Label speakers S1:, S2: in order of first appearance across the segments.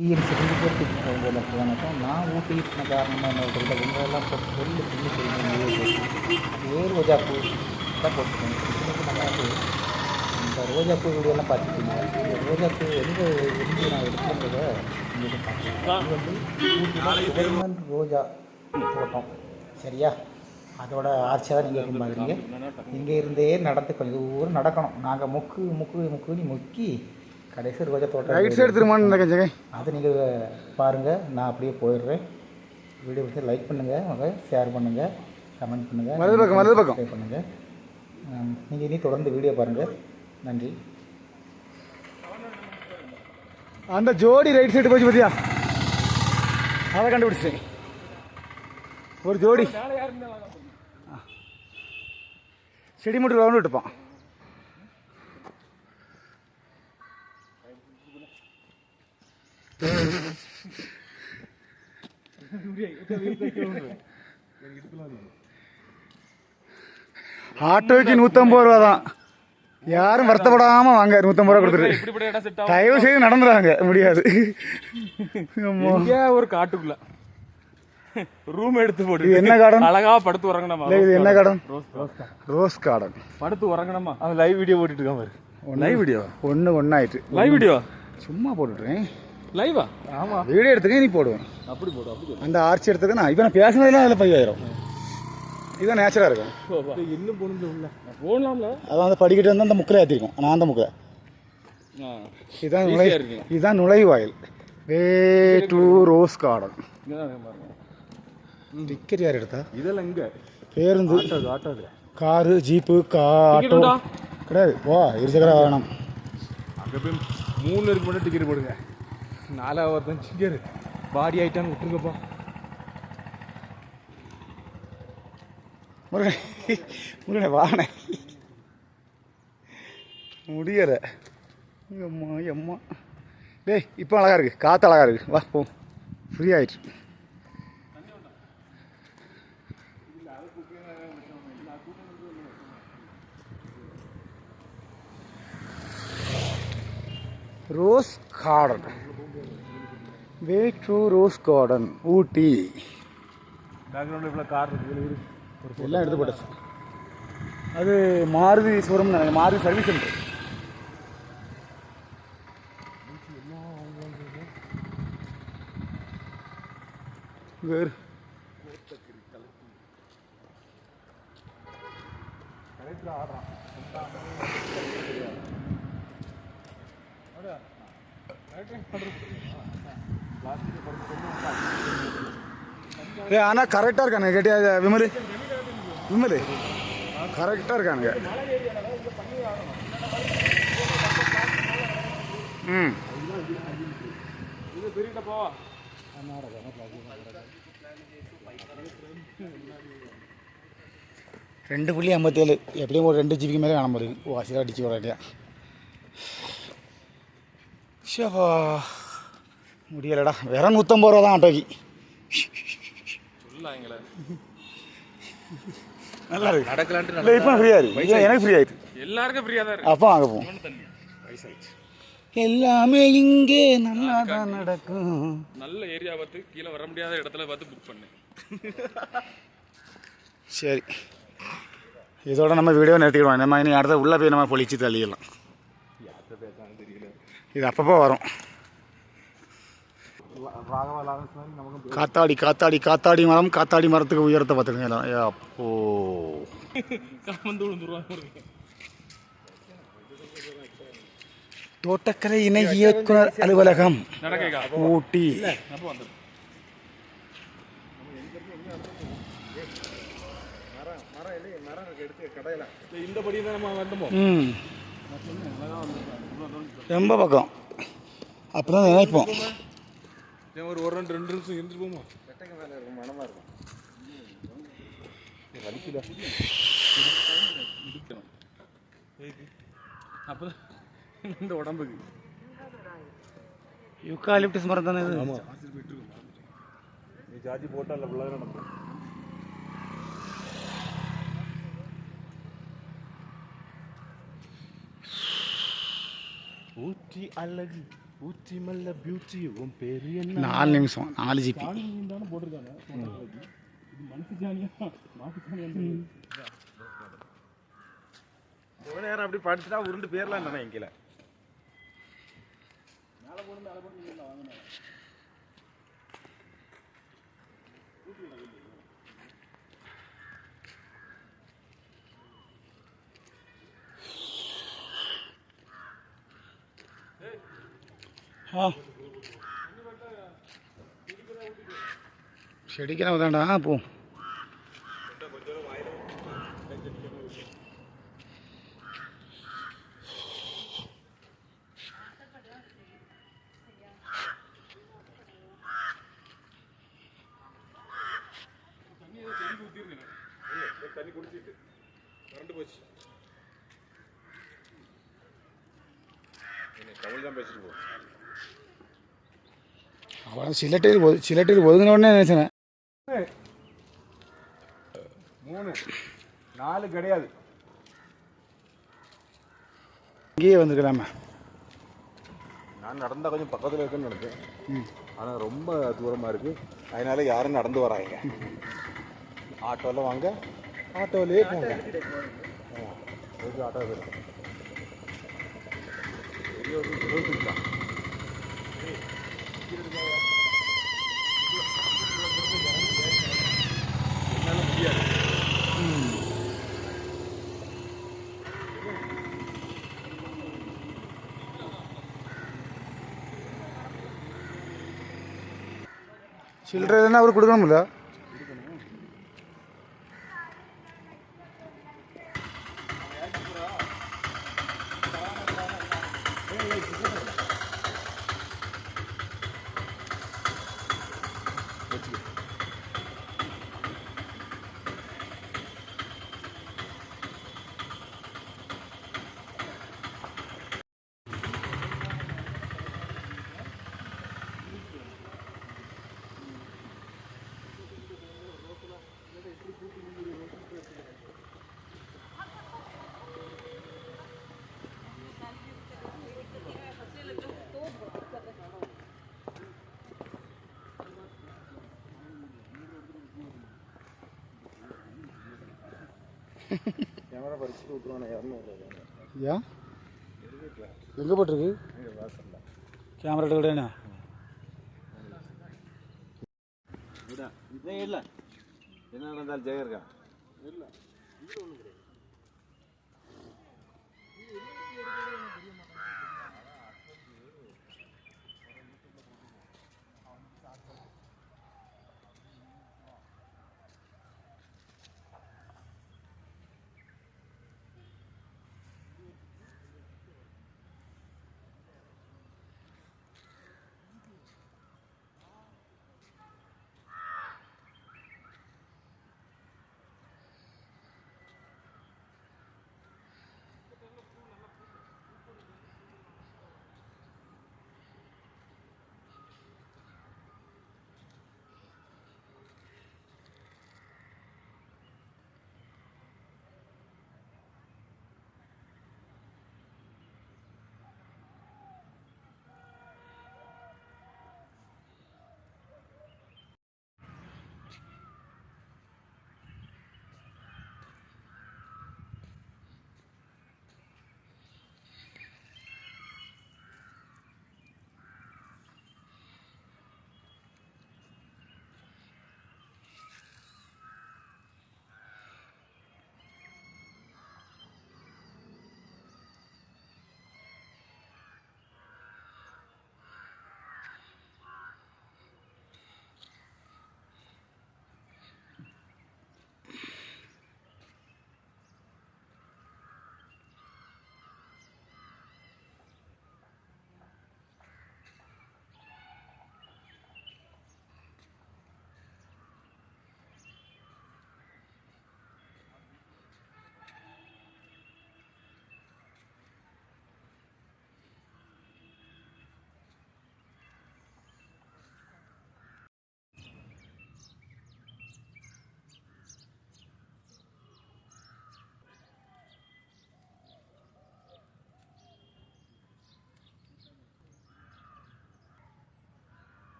S1: DNC ரெண்டு பேருக்கு குழந்தைகளுக்கு வணக்கம் நான் ஊட்டிக்கிட்ட காரணமாக என்ன சொல்கிற எங்களெல்லாம் போட்டு சொல்லி சொல்லி சொல்லுங்கள் ஏர் ரோஜா பூ தான் போட்டுருக்கேன். நல்லா இந்த ரோஜா பூ வீடியோலாம் பார்த்துருக்கீங்க இந்த ரோஜா பூ எந்த விரும்பி நான் எடுக்கிறத இது வந்து ஊட்டியில் ரோஜா தோட்டம். சரியா? அதோட ஆட்சியாக தான் நீங்கள் இருக்கும் பார்க்குறீங்க இங்கே இருந்தே நடந்து கொஞ்சம் ஊர் நடக்கணும். நாங்கள் முக்கு முக்கு முக்குன்னு முக்கி கடைசி ரோஜா தோட்டம்
S2: ரைட் சைடு திரும்ப இந்த ஜெகை.
S1: அதை நீங்கள் பாருங்கள் நான் அப்படியே போயிடுறேன். வீடியோ பிடிச்சி லைக் பண்ணுங்கள் அவங்க ஷேர் பண்ணுங்கள் கமெண்ட் பண்ணுங்கள்
S2: வலது பக்கம், வலது பக்கம்.
S1: பண்ணுங்கள் நீங்கள் இனி தொடர்ந்து வீடியோ பாருங்கள் நன்றி.
S2: அந்த ஜோடி ரைட் சைடு போச்சு பார்த்தியா அதை கண்டுபிடிச்சிட்டேன். ஒரு ஜோடி. ஆ. செடி மட்டும் ரவுண்டு விட்டுப்பான் ஆட்டோக்கு நூற்றம்பது ரூபா தான். யாரும் வருத்தப்படாமல் வாங்க நூற்றம்பது ரூபா கொடுத்துட்டு. தயவு செய்து நடந்துறாங்க முடியாது.
S3: ஒரு காட்டுக்குள்ள. ரூம் எடுத்து போட்டு.
S2: என்ன கார்டன்
S3: அழகா படுத்து உறங்கணுமா?
S2: இல்லை இது என்ன கார்டன் ரோஸ் கார்டன்
S3: படுத்து உறங்கணுமா? அவன் லைவ் வீடியோ போட்டுட்டு இருக்கான் பாரு. லைவ் வீடியோ
S2: ஒன்று ஒன்றாயிட்டு
S3: லைவ் வீடியோ
S2: சும்மா போட்டுட்றேன்
S3: லைவா ஆமா.
S2: வீடியோ எடுத்துக்க நீ போடுவேன்.
S3: அப்படி போடு அப்படி
S2: அந்த ஆர்ச்சி எடுத்துக்க நான் இப்போ நான் பேசுனதுலாம் அதில் பதிவாயிரும் இதுதான் நேச்சராக இருக்கும்
S3: இன்னும் போகணும் உள்ள. போகலாம்ல
S2: அதான் அந்த படிக்கிட்டு வந்து அந்த முக்கில் ஏற்றிருக்கோம் நான் அந்த முக்கில். இதுதான் நுழை
S3: இருக்கு.
S2: இதுதான் நுழைவாயில். Way to rose garden. Ticket யார் எடுத்தா?
S3: இதெல்லாம் இங்க
S2: பேருந்து.
S3: ஆட்டோது
S2: காரு ஜீப்பு கா ஆட்டோ. கிடையாது. வா இருசக்கர வாகனம்.
S3: அங்க போய் மூணு பேருக்கு மட்டும் டிக்கெட் போடுங்க. நாலாவது ஒருத்தன் சிங்கர். பாடி ஆயிட்டான்னு விட்டுருங்கப்பா
S2: முருகன் முருகனை வாண முடியலை. அம்மா அம்மா டேய் இப்போ அழகா இருக்கு. காற்று அழகா இருக்கு. வா போ. ஃப்ரீ ஆயிடுச்சு rose garden way to rose garden Ooty
S3: பேக்ரவுண்டில் இவ்வளோ கார் இருக்கு.
S2: எல்லாம் எடுத்து போட்டாச்சு அது Maruti showroom Maruti service centre வேறு ஏ ஆனால் கரெக்டாக இருக்கானுங்க கேட்டியா? விமலு. விமலு. கரெக்டாக இருக்கானுங்க. ம். ரெண்டு புள்ளி ஐம்பத்தேழு. எப்படியும் ஒரு ரெண்டு ஜிபிக்கு மேலே காண போகுது வாசியாக அடிச்சு வர வராட்டியா ஷேப்பா முடியலடா. வேற நூற்றம்பது ரூபா தான் ஆட்டோக்கு நல்லா இருக்கு.
S3: நடக்கலான்ட்டு
S2: இல்லை இப்போ ஃப்ரீயாக இருக்கு. எனக்கு ஃப்ரீ ஆயிட்டு.
S3: எல்லாருக்கும் ஃப்ரீயாக தான் இருக்கு.
S2: அப்போ வாங்க போவோம். எல்லாமே இங்கே நல்லா தான் நடக்கும்.
S3: நல்ல ஏரியா பார்த்து கீழே வர முடியாத இடத்துல பார்த்து புக் பண்ணேன்
S2: சரி. இதோட நம்ம வீடியோ நிறுத்திக்கிடுவோம் நம்ம இனி அடுத்த உள்ளே போய் நம்ம பொழிச்சு தள்ளிடலாம். இது அப்பப்போ வரும். காத்தாடி காத்தாடி காத்தாடி மரம் காத்தாடி மரத்துக்கு உயரத்தை பார்த்துருங்க அப்போ தோட்டக்கலை இணை இயக்குனர் அலுவலகம் ஊட்டி ரொம்ப பக்கம் அப்போ தான் நினைப்போம்
S3: இதே ஒரு ஒரு ரெண்டு ரெண்டு நிமிஷம் இருந்துட்டு போமா அப்போ இந்த உடம்புக்கு.
S2: யூக்காலிப்டஸ் மரம் தானே இது?
S3: நீ சார்ஜ் போட்டால் இல்லை நடக்கும். ஊற்றி அழகு. பூச்சி மல்ல பியூச்சி உன் பேரு என்ன?
S2: நாலு நிமிஷம் நாலு ஜிபி
S3: தானே போட்டிருக்காங்க இது மனுஷ ஜானியா? மாட்டு ஜானியா ஒரு நேரம் அப்படி படுத்துட்டா உருண்டு பேர்லாம் தானே எங்கேல
S2: ஆ செடிக்கலாம் உதாண்டா போ. அவன் சிலட்டையில் ஒது சிலட்டையில் ஒதுங்கின உடனே நினைச்சேன்.
S3: மூணு நாலு கிடையாது.
S2: இங்கேயே வந்துருக்கலாமா.
S3: நான் நடந்தால் கொஞ்சம் பக்கத்தில் இருக்குன்னு நினைச்சேன். ஆனால் ரொம்ப தூரமாக இருக்குது அதனால யாரும் நடந்து வராங்க. ஆட்டோவில் வாங்க. ஆட்டோவிலே போங்க. ஆட்டோ இருக்கு பெரிய ஒரு இருபத்தஞ்சு தான் என்னால முடியாது
S2: சில்லறை எதுனா அவர் கொடுக்கணும்ல?
S3: கேமரா பறிச்சுட்டு விட்டுருவானே இரநூறு
S2: ஏன் எங்கே போட்டிருக்கு? கேமரா எடுக்கடேண்ணா
S3: இதே இல்லை. என்ன நடந்தாலும் ஜெயம் இல்லை.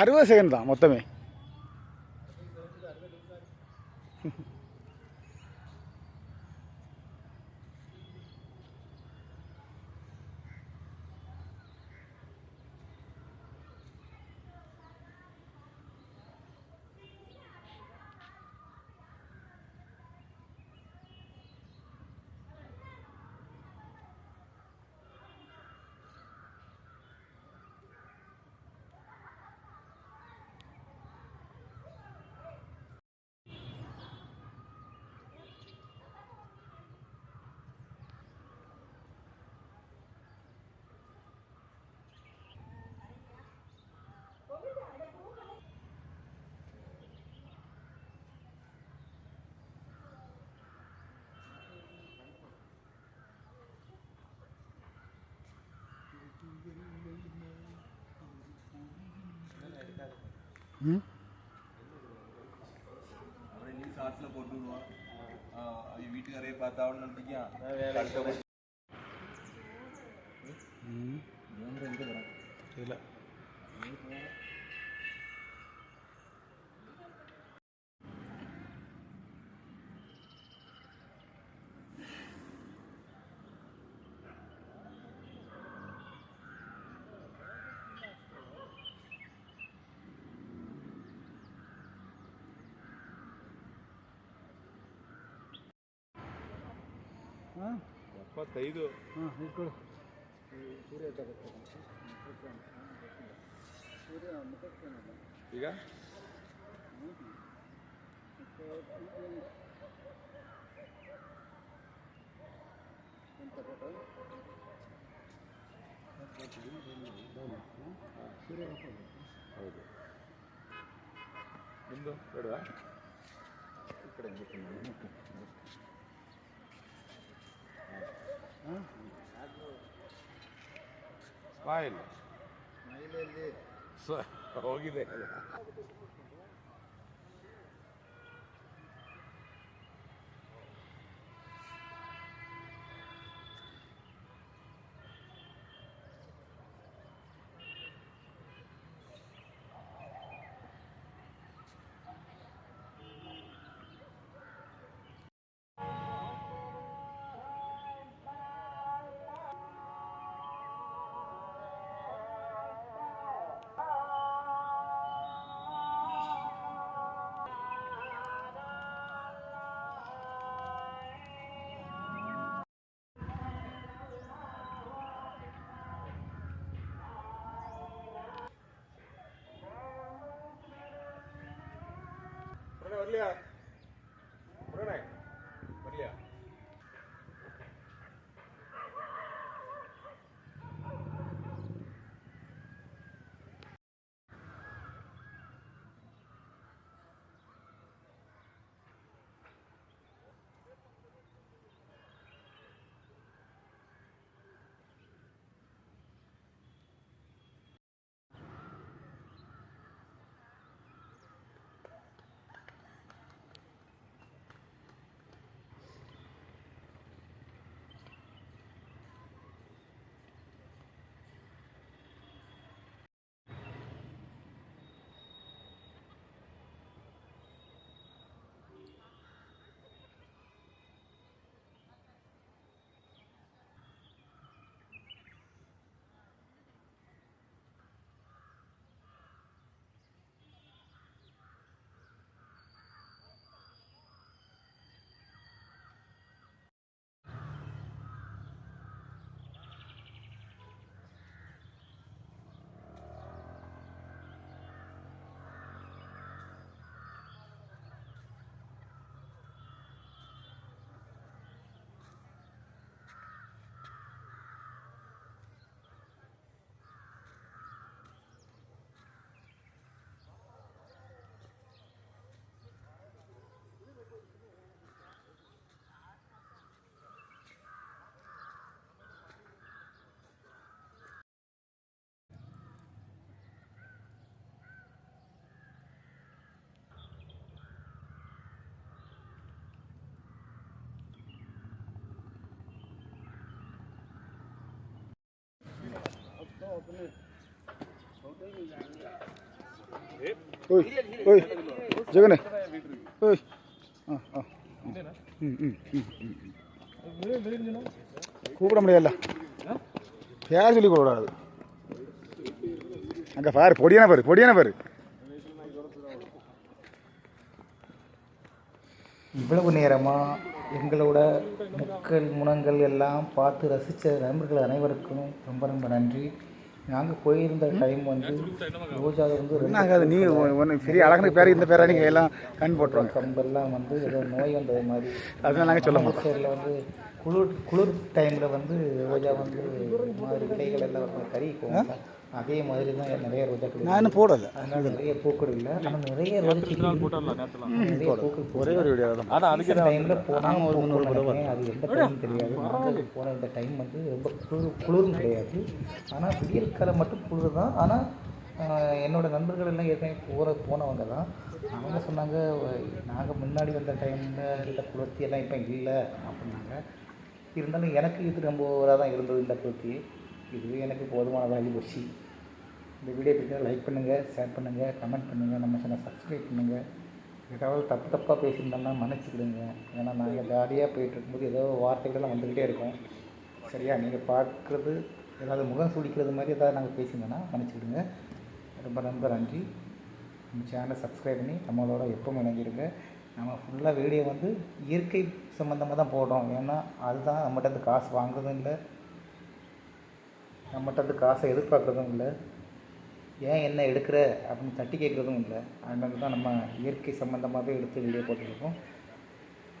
S2: அறுபது செகண்ட் தான் மொத்தமே.
S3: பார்த்தாவன்னு நினைச்சிக்கான்
S2: ம் தெரியல ಇಟ್ಕೊಡು
S3: ಈಗ? ಹೌದು. ನಿಮ್ಮದು ಬೇಡವಾ? ಈ ಕಡೆ ಸ್ಮೈಲ್ ಸ- ಹೋಗಿದೆ. வரலையா? வரலையா?
S2: ஓய் ஓய் ஜெகனே ஓய் ஆ ஆ ம் ம் ம் கூப்பிட முடியல பேர் சொல்லி கூடாது அங்கே பாரு பொடியான பாரு பொடியான பாரு
S1: இவ்வளவு நேரமாக எங்களோட முக்கள் முனங்கள் எல்லாம் பார்த்து ரசித்த நண்பர்கள் அனைவருக்கும் ரொம்ப ரொம்ப நன்றி. நாங்கள் போயிருந்த டைம் வந்து ரோஜா வந்து
S2: என்ன
S1: ரொம்ப
S2: ஆகாது நீ ஒன்று பெரிய அழகான பேர் இந்த பேரை நீங்கள் எல்லாம் கண் போட்டுருவாங்க
S1: கம்பெல்லாம் வந்து ஏதோ நோய் வந்தது மாதிரி.
S2: அதெல்லாம் நாங்கள் சொல்ல மாட்டோம்.
S1: சைடில் வந்து குளிர் குளிர் டைமில் வந்து ரோஜா வந்து மாதிரி இலைகள் எல்லாம் வந்து கறி போகும். அதே மாதிரி தான் நிறைய ரோஜா
S2: நான் இன்னும் போடலை.
S1: அதனால நிறைய பூக்கள் இல்லை. ஆனால் நிறைய ரோஜா நிறைய பூக்கள்
S2: ஒரே ஒரு வீடியோ தான்
S1: அதான் அதுக்கு டைமில் போனால் ஒரு முந்நூறு நினைக்கிறேன் அது எந்த டைம் தெரியாது. நாங்கள் போன இந்த டைம் வந்து ரொம்ப குளிர் குளிரும் கிடையாது. ஆனால் விடியல் காலம் மட்டும் குளிர் தான் ஆனால் என்னோட நண்பர்கள் எல்லாம் ஏற்கனவே போகிற போனவங்க தான். அவங்க சொன்னாங்க நாங்கள் முன்னாடி வந்த டைமில் இல்லை குளிர்ச்சி எல்லாம் இப்போ இல்லை. அப்படின்னாங்க. இருந்தாலும் எனக்கு இது ரொம்ப ஓவராக தான் இருந்தது இந்த குளிர்ச்சி. இதுவே எனக்கு போதுமானதாகி போச்சு. இந்த வீடியோ பிடிச்சா லைக் பண்ணுங்கள் ஷேர் பண்ணுங்கள் கமெண்ட் பண்ணுங்கள் நம்ம சேனல் சப்ஸ்கிரைப் பண்ணுங்கள் ஏதாவது தப்பு தப்பாக பேசியிருந்தோம்னா மன்னிச்சுக்கிடுங்க. ஏன்னா நாங்கள் ஜாலியாக போயிட்டு இருக்கும்போது ஏதோ வார்த்தைகள்லாம் வந்துக்கிட்டே இருக்கும். சரியா? நீங்கள் பார்க்குறது ஏதாவது முகம் சுடிக்கிறது மாதிரி ஏதாவது நாங்கள் பேசியிருந்தோன்னா மன்னிச்சுக்கிடுங்க. ரொம்ப ரொம்ப நன்றி. நம்ம சேனலை சப்ஸ்கிரைப் பண்ணி நம்மளோட எப்பவும் இணைஞ்சிருங்க. நம்ம ஃபுல்லாக வீடியோ வந்து இயற்கை சம்மந்தமாக தான் போடுறோம். ஏன்னா அதுதான் நம்மகிட்ட இருந்து காசு வாங்குறதும் இல்லை. நம்மகிட்ட வந்து காசை எதிர்பார்க்குறதும் இல்லை. ஏன் என்ன எடுக்கிற அப்படின்னு தட்டி கேட்குறதும் இல்லை. அதனால தான் நம்ம இயற்கை சம்மந்தமாகவே எடுத்து வீடியோ போட்டுருக்கோம்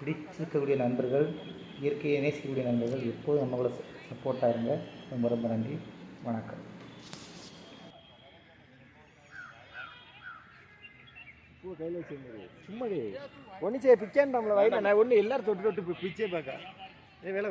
S1: பிடிச்சிருக்கக்கூடிய நண்பர்கள் இயற்கையை நேசிக்கக்கூடிய நண்பர்கள் எப்போதும் நம்மளோட சப்போர்ட்டாக இருங்க. ரொம்ப ரொம்ப நன்றி. வணக்கம்.
S4: சும்மா ஒன்னிச்சே பிச்சேன்னு நம்மளை வயல நான் ஒன்று எல்லாரும் தொட்டு தொட்டு பிச்சே பார்க்க. ஏ வேலை